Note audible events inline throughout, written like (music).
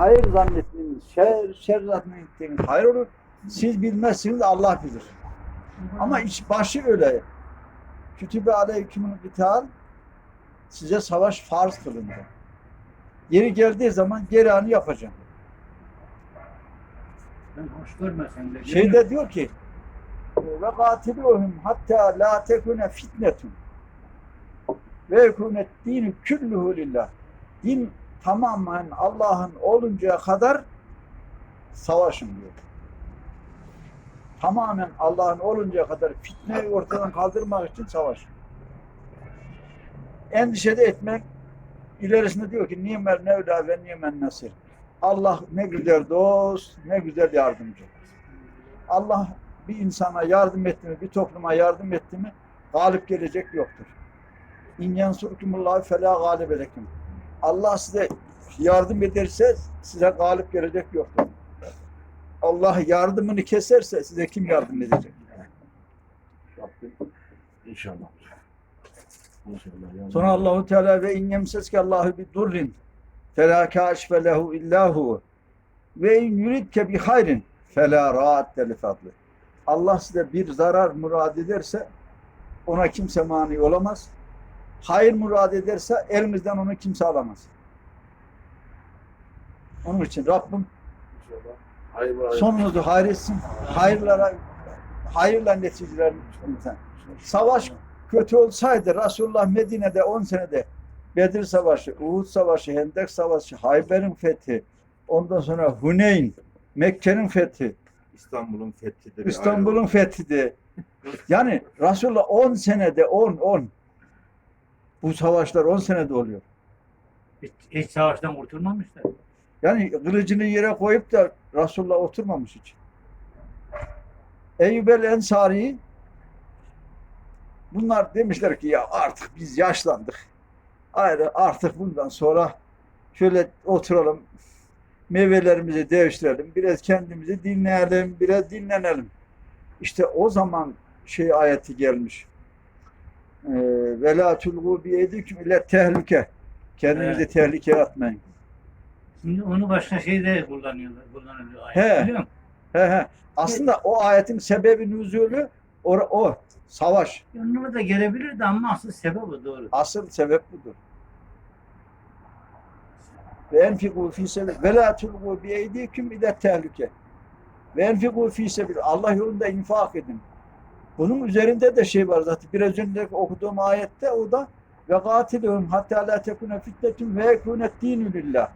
hayır zannettiğiniz, şer, şer zannettiğiniz hayır olur. Siz bilmezsiniz Allah bilir. Ama iç başı öyle. Kütübe aleykümün kital size savaş farz kılındı. Yeri geldiği zaman gereğini yapacağım. Ben hoş görmesem de. Şeyde diyor ki ve katiluhum hatta la tekune fitnetun ve yekunet dinu külluhu lillah. Din tamamen Allah'ın oluncaya kadar savaşın diyor. Tamamen Allah'ın oluncaya kadar fitneyi ortadan kaldırmak için savaşın. Endişede etmek ilerisinde diyor ki nimel nevla ve nimel nasir. Allah ne güzel dost, ne güzel yardımcı. Allah bir insana yardım etti mi, bir topluma yardım etti mi galip gelecek yoktur. İn yansurkumullahu felâ gâlibe lekum. Allah size yardım ederse size galip gelecek yoktur. Allah yardımını keserse size kim yardım edecek? Rabbim inşallah. İnşallah. Sonra Allahu Teala ve in yemseske Allahu bi durrin fela kâşfe lehu illahu ve in yuridke bi hayrin fela râdde li. Allah size bir zarar murad ederse ona kimse mani olamaz. Hayır murad ederse elimizden onu kimse alamaz. Onun için Rabbim. Hayır, hayır. sonunuzu hayır etsin. Hayırlara hayırla neticeler lütfen. Savaş kötü olsaydı Resulullah Medine'de 10 senede Bedir Savaşı, Uhud Savaşı, Hendek Savaşı, Hayber'in fethi, ondan sonra Huneyn, Mekke'nin fethi, İstanbul'un fethi de İstanbul'un fethi de. Yani Resulullah 10 senede 10 10 bu savaşlar 10 senede oluyor. Hiç, hiç savaştan kurtulmamışlar. Yani kılıcını yere koyup da Resulullah oturmamış hiç. Eyyub el Ensari bunlar demişler ki ya artık biz yaşlandık. Ayrı artık bundan sonra şöyle oturalım meyvelerimizi devşirelim. Biraz kendimizi dinleyelim. Biraz dinlenelim. İşte o zaman şey ayeti gelmiş. Ve la tulgu bi ile tehlike. Kendinizi Evet. tehlikeye atmayın. Şimdi onu başka şeyde kullanıyorlar. Kullanılıyor. ayet, He. Biliyor musun? He he. Aslında o ayetin sebebi nüzulü o, o savaş. Yanına da gelebilirdi ama asıl sebep o doğru. Asıl sebep budur. Ve enfiku fi sebil ve la tulgu bi eydikum ile tehlike. Ve enfiku fi sebil Allah yolunda infak edin. Bunun üzerinde de şey var zaten. Biraz önce okuduğum ayette o da ve katiluhum hatta la tekune fitnetun ve yekunet dinu lillah.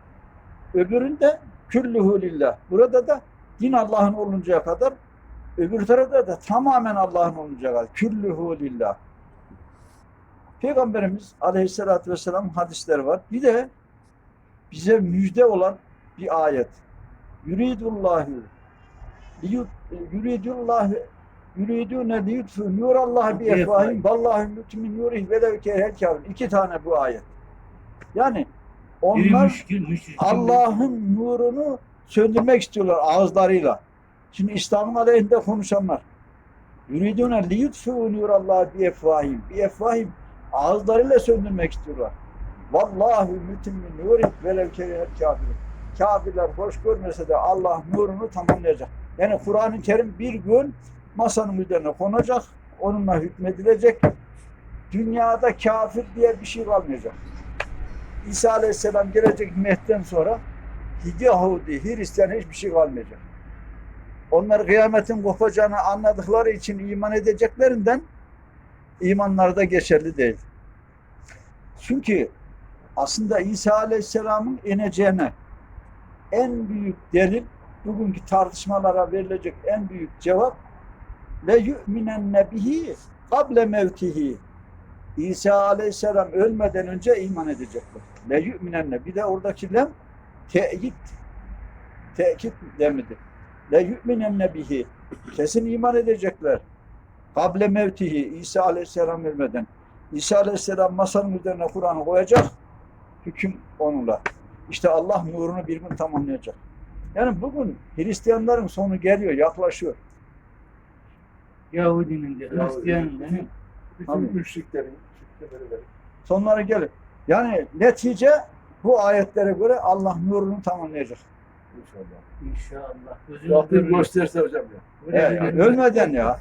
Öbüründe külluhu lillah. Burada da din Allah'ın oluncaya kadar öbür tarafta da tamamen Allah'ın oluncaya kadar. Külluhu lillah. Peygamberimiz aleyhissalatü vesselam hadisleri var. Bir de bize müjde olan bir ayet. Yuridullahu liyut yuridullahu yuridune liyutfu nurallah bi efvahim vallahu mütmin nurih velev kerhel kafir. İki tane bu ayet. Yani onlar. Allah'ın nurunu söndürmek istiyorlar ağızlarıyla. Şimdi İslam'ın aleyhinde konuşanlar. Yuridune liyutfu nurallah bi efvahim. Bi efvahim ağızlarıyla söndürmek istiyorlar. Vallahi mütimmin nuri velev kerihel kafir. Kafirler hoş görmese de Allah nurunu tamamlayacak. Yani Kur'an-ı Kerim bir gün masanın üzerine konacak, onunla hükmedilecek. Dünyada kafir diye bir şey kalmayacak. İsa Aleyhisselam gelecek Mehdi'den sonra Yahudi, Hristiyan hiçbir şey kalmayacak. Onlar kıyametin kopacağını anladıkları için iman edeceklerinden imanları da geçerli değil. Çünkü aslında İsa Aleyhisselam'ın ineceğine en büyük delil, bugünkü tartışmalara verilecek en büyük cevap le yu'minenne bihi kable mevtihi İsa Aleyhisselam ölmeden önce iman edecekler. Le yu'minenne. Bir de oradaki lem teyit. Tekit lemidir. Le yu'minenne bihi. Kesin iman edecekler. Kable mevtihi. İsa Aleyhisselam ölmeden. İsa Aleyhisselam masanın üzerine Kur'an'ı koyacak. Hüküm onunla. İşte Allah nurunu bir gün tamamlayacak. Yani bugün Hristiyanların sonu geliyor, yaklaşıyor. Yahudinin de. Hristiyanın da. Bütün müşriklerin, müşriklerin Sonları gelir. Yani netice Bu ayetlere göre Allah nurunu tamamlayacak. İnşallah. İnşallah. Gözünü Rabbim gösterse hocam ya. He, ya, ölmeden ya.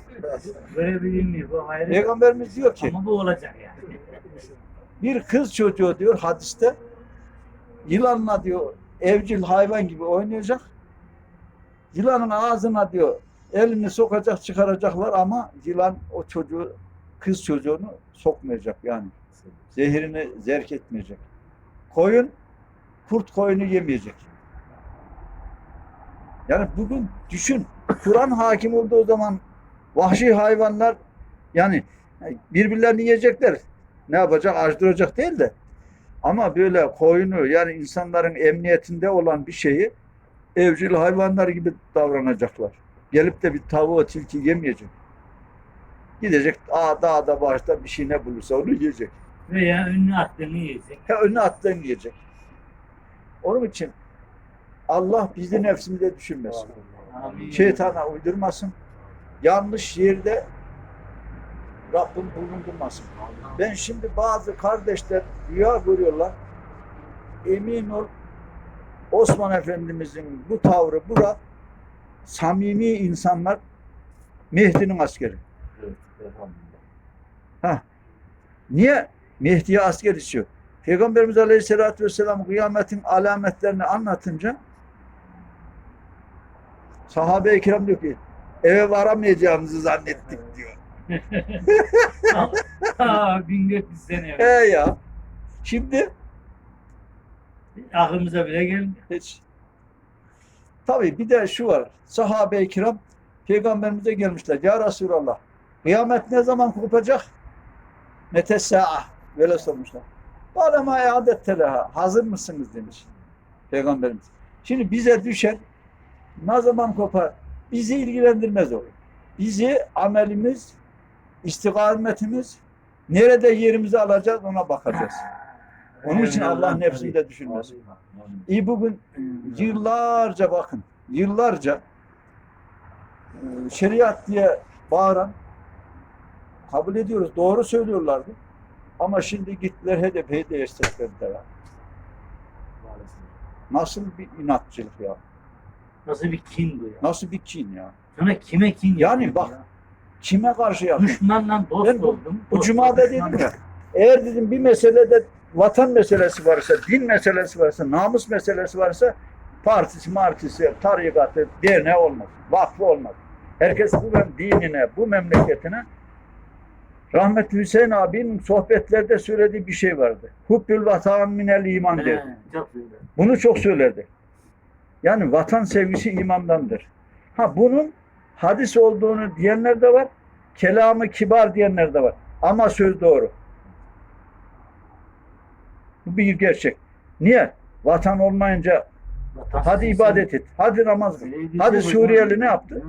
Görebilir? Bu hayret. Peygamberimiz diyor ki Ama bu olacak yani. bir kız çocuğu diyor hadiste yılanla diyor evcil hayvan gibi oynayacak. Yılanın ağzına diyor elini sokacak çıkaracaklar ama yılan o çocuğu kız çocuğunu sokmayacak yani. Zehirini zerk etmeyecek. Koyun kurt koyunu yemeyecek. Yani bugün düşün Kur'an hakim olduğu zaman vahşi hayvanlar yani birbirlerini yiyecekler. Ne yapacak? Açtıracak değil de. Ama böyle koyunu yani insanların emniyetinde olan bir şeyi evcil hayvanlar gibi davranacaklar. Gelip de bir tavuğu tilki yemeyecek. Gidecek aa, dağda başta bir şey ne bulursa onu yiyecek. Veya önüne attığını yiyecek. Ha, önüne attığını yiyecek. Onun için Allah bizi nefsimize düşürmesin. Amin. Şeytana uydurmasın. Yanlış yerde Rabbim bulundurmasın. Ben şimdi bazı kardeşler rüya görüyorlar. Emin ol Osman Efendimizin bu tavrı bura samimi insanlar Mehdi'nin askeri. Evet, elhamdülillah. Niye? Mehdi'ye asker istiyor. Peygamberimiz Aleyhisselatü Vesselam kıyametin alametlerini anlatınca sahabe-i kiram diyor ki eve varamayacağımızı zannettik diyor. Aa, 1400 sene He evvel. ya. Şimdi Aklımıza bile gelmiyor. hiç. Tabii bir de şu var. Sahabe-i kiram peygamberimize gelmişler. Ya Resulallah kıyamet ne zaman kopacak? Metessa'a. Böyle sormuşlar. Alema iadet teleha. Hazır mısınız demiş peygamberimiz. Şimdi bize düşen ne zaman kopar? Bizi ilgilendirmez o. Bizi amelimiz, istikametimiz, nerede yerimizi alacağız ona bakacağız. Onun için Allah nefsini de düşünmez. İyi bugün yıllarca bakın, yıllarca e, şeriat diye bağıran kabul ediyoruz, doğru söylüyorlardı. Ama şimdi gittiler HDP'yi de desteklediler. Nasıl bir inatçılık ya? Nasıl bir kin bu ya? Nasıl bir kin ya? Sana kime kin Yani bak, ya? Kime karşı yapıyor? Düşmanla dost Ben bu- oldum. Bu dost cumada dedim ya, eğer dedim bir meselede vatan meselesi varsa, din meselesi varsa, namus meselesi varsa partisi, martisi, tarikatı, derneği olmaz. Vakfı olmaz. Herkes bu dinine, bu memleketine Rahmetli Hüseyin abinin sohbetlerde söylediği bir şey vardı. Hubbül vatan minel iman He, derdi. çok güzel. Bunu çok söylerdi. Yani vatan sevgisi imandandır. Ha bunun hadis olduğunu diyenler de var. Kelamı kibar diyenler de var. Ama söz doğru. Bu bir gerçek. Niye? Vatan olmayınca Vatan hadi ibadet et. Hadi namaz kıl. Hadi Suriyeli hocam. ne yaptı?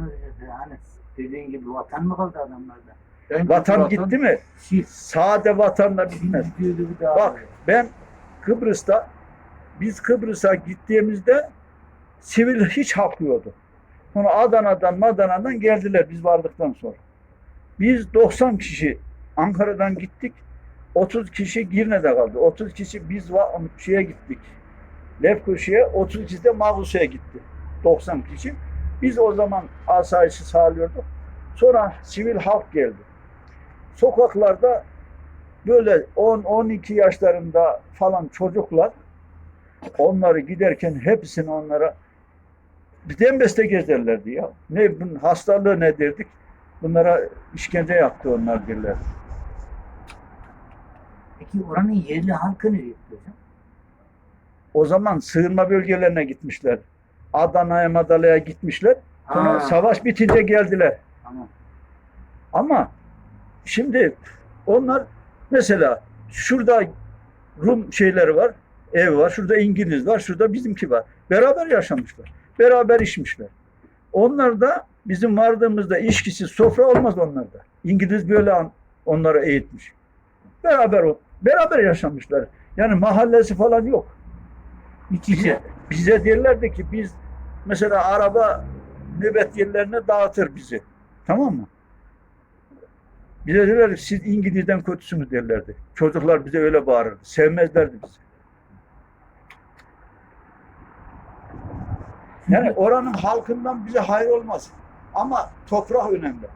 Hani dediğin gibi vatan mı kaldı adamlarda? En kötü Vatan gitti mi? Sade vatanla bitmez. Bak ben Kıbrıs'ta biz Kıbrıs'a gittiğimizde sivil hiç haklıyordu. Sonra Adana'dan Madana'dan geldiler biz vardıktan sonra. Biz 90 kişi Ankara'dan gittik. 30 kişi Girne'de kaldı. 30 kişi biz şeye gittik. Lefkoşa'ya, 30 kişi de Mavusa'ya gitti. 90 kişi. Biz o zaman asayişi sağlıyorduk. Sonra sivil halk geldi. Sokaklarda böyle 10-12 yaşlarında falan çocuklar onları giderken hepsini onlara bir dembeste gezerlerdi ya. Ne bunun hastalığı ne derdik? Bunlara işkence yaptı onlar derler. Peki oranın yerli halkı ne yapıyor hocam? O zaman sığınma bölgelerine gitmişler. Adana'ya, Madala'ya gitmişler. Sonra Ha, savaş bitince geldiler. Tamam. Ama şimdi onlar mesela şurada Rum şeyleri var, ev var, şurada İngiliz var, şurada bizimki var. Beraber yaşamışlar. Beraber içmişler. Onlar da bizim vardığımızda içkisi sofra olmaz onlarda. İngiliz böyle onları eğitmiş. Beraber beraber yaşamışlar. Yani mahallesi falan yok. İç içe. (laughs) Bize derlerdi ki biz mesela araba nöbet yerlerine dağıtır bizi. Tamam mı? Bize derlerdi siz İngiliz'den kötüsünüz derlerdi. Çocuklar bize öyle bağırırdı. Sevmezlerdi bizi. Yani (laughs) oranın halkından bize hayır olmaz. Ama toprak önemli.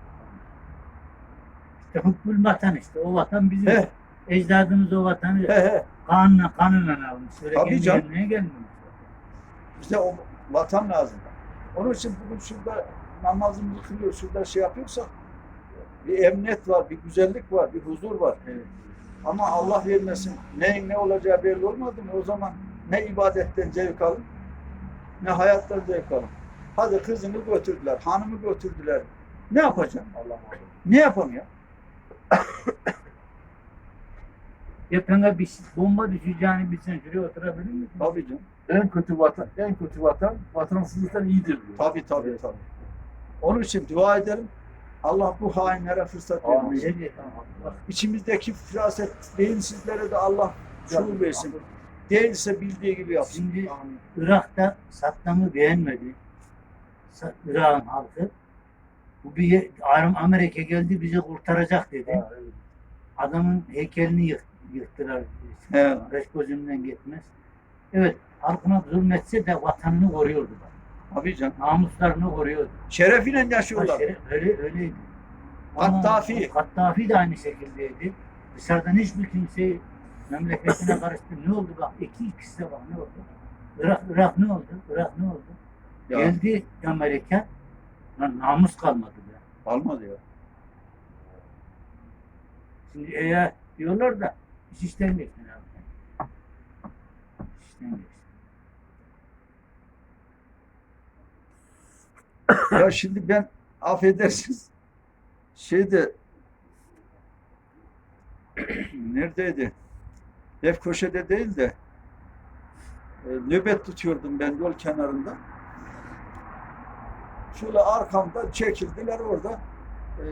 İşte hukbul vatan işte. O vatan bizim. He, Ecdadımız o vatanı he, he. kanunla kanunla almış. Öyle Tabii kendi canım. kendine gelmemiş. Bize o vatan lazım. Onun için bugün şurada namazımızı kılıyor, şurada şey yapıyorsak bir emniyet var, bir güzellik var, bir huzur var. Evet. Ama Allah vermesin neyin ne olacağı belli olmadı mı o zaman ne ibadetten zevk alın ne hayattan zevk alın. Hadi kızını götürdüler, hanımı götürdüler. Ne yapacaksın? Allah Allah. Ne yapalım ya? Yapana bir bomba düşeceğini bilsen şuraya oturabilir misin? Tabii canım. En kötü vatan, en kötü vatan vatansızlıktan iyidir diyor. Tabii tabii Evet. tabii. Onun için dua edelim. Allah bu hainlere fırsat Amin. vermesin. Evet, İçimizdeki firaset beyinsizlere de Allah şuur versin. Değilse bildiği gibi yapsın. Şimdi Irak'ta Saddam'ı beğenmedi. Irak'ın halkı. Bu bir Amerika geldi bizi kurtaracak dedi. Ha, evet. Adamın heykelini yık, yıktılar. He. Beş gözümden gitmez. Evet, halkına zulmetse de vatanını koruyordu. Tabii canım. Namuslarını koruyordu. Şerefiyle Ha, yaşıyorlar. şeref- öyle, öyleydi. Kaddafi. Ama Kaddafi de aynı şekildeydi. Dışarıdan hiçbir kimseyi memleketine karıştı. Ne oldu bak? İki ikisi de bak ne oldu? Irak, Irak ne oldu? Irak ne oldu? Ya, Geldi Amerika. Lan namus kalmadı be. almadı ya. Şimdi eğer diyorlar da iş işten geçtin abi. İş işten geçtin. ya şimdi ben affedersiniz şeyde neredeydi? Lefkoşe'de değil de e, nöbet tutuyordum ben yol kenarında. Şöyle arkamda çekildiler orada. E,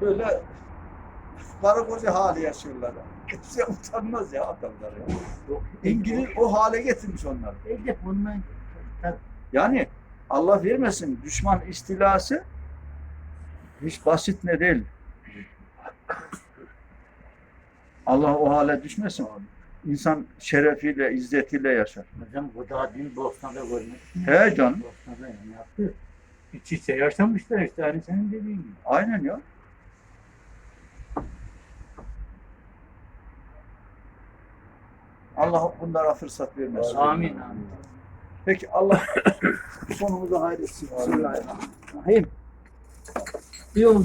böyle karı koca hali yaşıyorlar. Kimse utanmaz ya adamlar ya. İngiliz o hale getirmiş onları. Ondan tabii, Yani Allah vermesin düşman istilası hiç basit ne değil. Allah o hale düşmesin. İnsan şerefiyle, izzetiyle yaşar. hocam bu daha dün Bosna'da görmek. He canım. Bosna'da yani yaptı. İç içe yaşamışlar işte hani senin dediğin gibi. Aynen ya. Allah bunlara fırsat vermesin. Amin amin. Peki Allah (coughs) sonumuzu hayretsin. Bismillahirrahmanirrahim. Oldu.